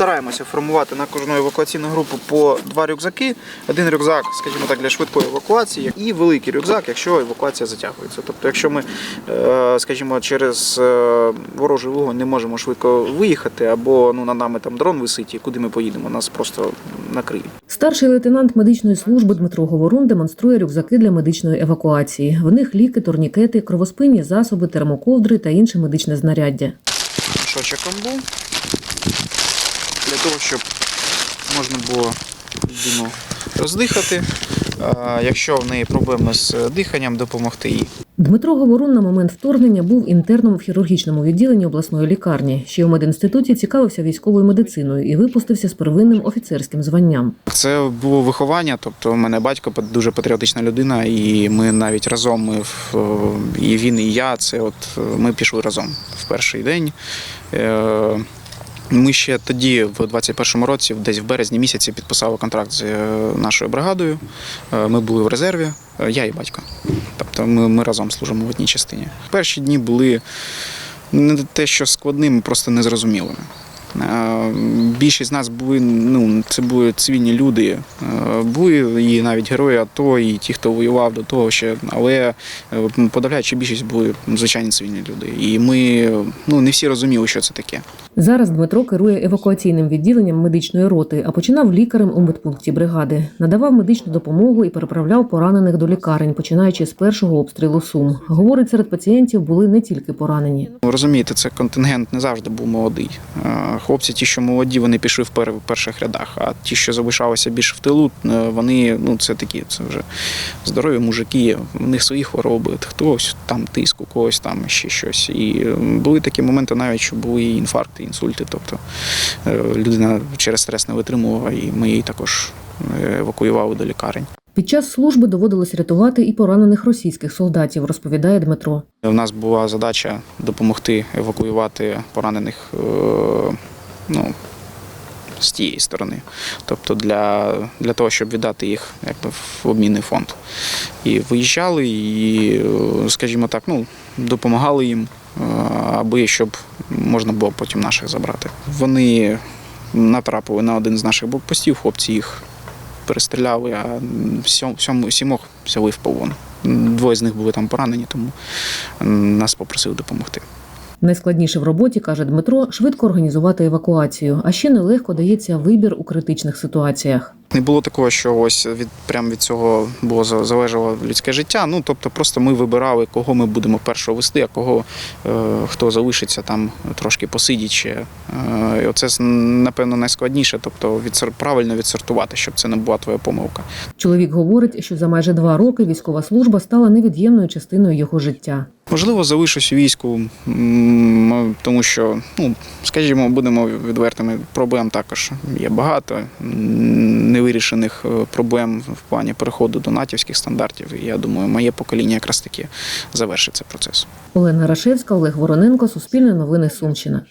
стараємося формувати на кожну евакуаційну групу по два рюкзаки. Один рюкзак, скажімо так, для швидкої евакуації, і великий рюкзак, якщо евакуація затягується. Тобто, якщо ми, е, скажімо, через е, ворожий вогонь не можемо швидко виїхати, або ну над нами там дрон висить, і куди ми поїдемо, нас просто накриє. Старший лейтенант медичної служби Дмитро Говорун демонструє рюкзаки для медичної евакуації. В них ліки, турнікети, кровоспинні засоби, термоковдри та інше медичне знаряддя. Мішочок амбу для того, щоб можна було людину роздихати. Якщо в неї проблеми з диханням, допомогти їй. Дмитро Говорун на момент вторгнення був інтерном в хірургічному відділенні обласної лікарні. Ще у медінституті цікавився військовою медициною і випустився з первинним офіцерським званням. Це було виховання. Тобто, у мене батько дуже патріотична людина, і ми навіть разом ми і він, і я. Це от е, ми пішли разом в перший день. Ми ще тоді, в 21-му році, десь в березні місяці, підписали контракт з е, нашою бригадою. Е, Ми були в резерві, е, я і батько. Тобто ми, ми разом служимо в одній частині. Перші дні були не те, що складними, просто незрозумілими. Е, Більшість з нас були, ну, це були цивільні люди. Е, Були і навіть герої АТО, і ті, хто воював до того ще. Але е, подавляюча більшість були звичайні цивільні люди. І ми ну, не всі розуміли, що це таке. Зараз Дмитро керує евакуаційним відділенням медичної роти, а починав лікарем у медпункті бригади. Надавав медичну допомогу і переправляв поранених до лікарень, починаючи з першого обстрілу Сум. Говорить, серед пацієнтів були не тільки поранені. Розумієте, це контингент не завжди був молодий. Хлопці, ті, що молоді, вони пішли в пер- в перших рядах. А ті, що залишалися більше в тилу, е, вони ну це такі, це вже здорові мужики, в них свої хвороби, хтось там тиск, у когось там ще щось. І були такі моменти, навіть що були і інфаркти, інсульти. Тобто е, людина через стрес не витримувала, і ми її також е, евакуювали до лікарень. Під час служби доводилось рятувати і поранених російських солдатів, розповідає Дмитро. У нас була задача допомогти евакуювати поранених ну, з тієї сторони. Тобто для, для того, щоб віддати їх якби, в обмінний фонд. І виїжджали, і, скажімо так, ну, допомагали їм, е, аби щоб можна було потім наших забрати. Вони натрапили на один з наших блокпостів, хлопці їх перестріляли, а сьом, сімох взяли в полон. Двоє з них були там поранені, тому нас попросили допомогти. Найскладніше в роботі, каже Дмитро, швидко організувати евакуацію, а ще нелегко дається вибір у критичних ситуаціях. Не було такого, що ось від прям від цього було за- залежало людське життя. Ну тобто, просто ми вибирали, кого ми будемо першого вести, а кого е, хто залишиться там трошки посидіть ще. Е, і оце напевно найскладніше, тобто відсор- правильно відсортувати, щоб це не була твоя помилка. Чоловік говорить, що за майже два роки військова служба стала невід'ємною частиною його життя. Можливо, залишусь у війську, тому що, ну, скажімо, будемо відвертими, проблем також є багато м, невирішених е, проблем в плані переходу до натівських стандартів. І я думаю, моє покоління якраз таки завершить цей процес. Олена Рашевська, Олег Вороненко, Суспільне новини Сумщина.